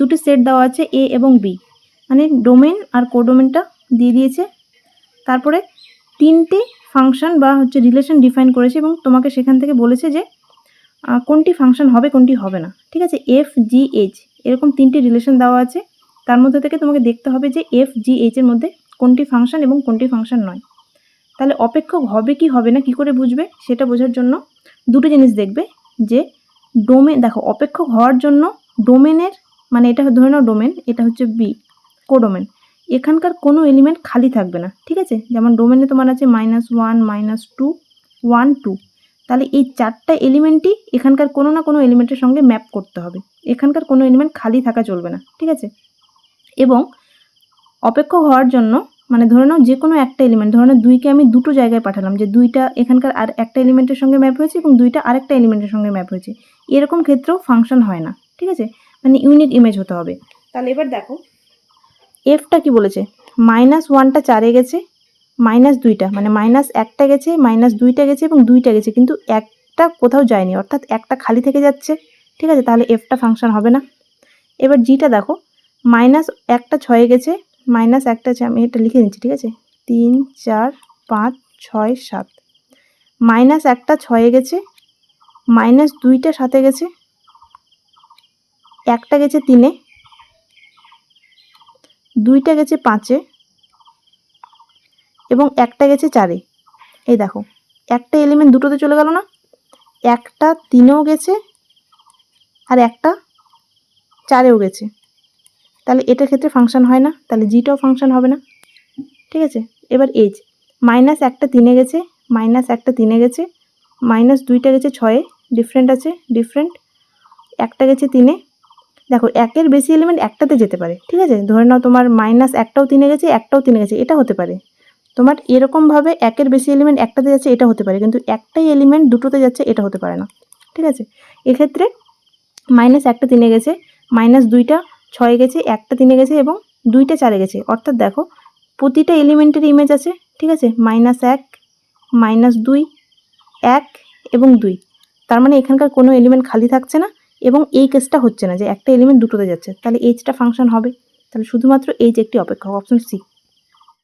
দুটো সেট দেওয়া আছে এ এবং বি মানে ডোমেন আর কোডোমেনটা দিয়ে দিয়েছে। তারপরে তিনটে ফাংশন বা হচ্ছে রিলেশন ডিফাইন করেছে এবং তোমাকে সেখান থেকে বলেছে যে কোনটি ফাংশন হবে, কোনটি হবে না। ঠিক আছে? এফ জি এইচ এরকম তিনটি রিলেশন দেওয়া আছে। তার মধ্যে থেকে তোমাকে দেখতে হবে যে এফ জি এইচ এর মধ্যে কোনটি ফাংশন এবং কোনটি ফাংশন নয়। তাহলে অপেক্ষক হবে কি হবে না, কি করে বুঝবে? সেটা বোঝার জন্য দুটো জিনিস দেখবে যে ডোমেন দেখো, অপেক্ষক হওয়ার জন্য ডোমেনের মানে এটা ধরে নাও ডোমেন এটা হচ্ছে বি কোডোমেন এখানকার কোনো এলিমেন্ট খালি থাকবে না, ঠিক আছে? যেমন ডোমেনে তোমার আছে minus one minus two one two তাহলে এই চারটা এলিমেন্টই এখানকার কোনো না কোনো এলিমেন্টের সঙ্গে ম্যাপ করতে হবে। এখানকার কোনো এলিমেন্ট খালি থাকা চলবে না, ঠিক আছে? এবং অপেক্ষক হওয়ার জন্য মানে ধরে নাও যে কোনো একটা এলিমেন্ট ধরে নাও দুইকে আমি দুটো জায়গায় পাঠালাম, যে দুইটা এখানকার আর একটা এলিমেন্টের সঙ্গে ম্যাপ হয়েছে এবং দুইটা আরেকটা এলিমেন্টের সঙ্গে ম্যাপ হয়েছে। এরকম ক্ষেত্রেও ফাংশন হয় না, ঠিক আছে? মানে ইউনিক ইমেজ হতে হবে। তাহলে এবার দেখো। এফটা কি বলেছে? মাইনাস ওয়ানটা চারে গেছে মাইনাস দুইটা মানে মাইনাস একটা গেছে মাইনাস দুইটা গেছে এবং দুইটা গেছে কিন্তু একটা কোথাও যায়নি অর্থাৎ একটা খালি থেকে যাচ্ছে ঠিক আছে? তাহলে এফটা ফাংশন হবে না। এবার জিটা দেখো মাইনাস একটা ছয়ে গেছে মাইনাস একটা আমি এটা লিখে নিচ্ছি ঠিক আছে? তিন চার পাঁচ ছয় সাত। মাইনাস একটা ছয়ে গেছে মাইনাস দুইটা সাতে গেছে একটা গেছে তিনে, দুইটা গেছে পাঁচে এবং একটা গেছে চারে। এই দেখো, একটা এলিমেন্ট দুটোতে চলে গেল না? একটা তিনেও গেছে আর একটা চারেও গেছে। তাহলে এটার ক্ষেত্রে ফাংশন হয় না, তাহলে জিটাও ফাংশন হবে না। ঠিক আছে? এবার এজ মাইনাস একটা তিনে গেছে মাইনাস একটা তিনে গেছে মাইনাস দুইটা গেছে ছয়ে ডিফারেন্ট আছে ডিফারেন্ট একটা গেছে তিনে দেখো, একের বেশি এলিমেন্ট একটাতে যেতে পারে, ঠিক আছে? ধরে নাও তোমার মাইনাস একটাও তিনে গেছে, একটাও তিনে গেছে, এটা হতে পারে। তোমার এরকমভাবে একের বেশি এলিমেন্ট একটাতে যাচ্ছে, এটা হতে পারে, কিন্তু একটাই এলিমেন্ট দুটোতে যাচ্ছে, এটা হতে পারে না, ঠিক আছে? এক্ষেত্রে মাইনাস একটা তিনে গেছে মাইনাস দুইটা ছয়ে গেছে, একটা তিনে গেছে এবং দুইটা চারে গেছে। অর্থাৎ দেখো, প্রতিটা এলিমেন্টের ইমেজ আছে, ঠিক আছে? মাইনাস এক মাইনাস দুই, এক এবং দুই। তার মানে এখানকার কোনো এলিমেন্ট খালি থাকছে না এবং এই কেসটা হচ্ছে না যে একটা এলিমেন্ট দুটোতে যাচ্ছে, তাহলে এইচটা ফাংশন হবে। তাহলে শুধুমাত্র এইচ একটি অপেক্ষক অপশন সি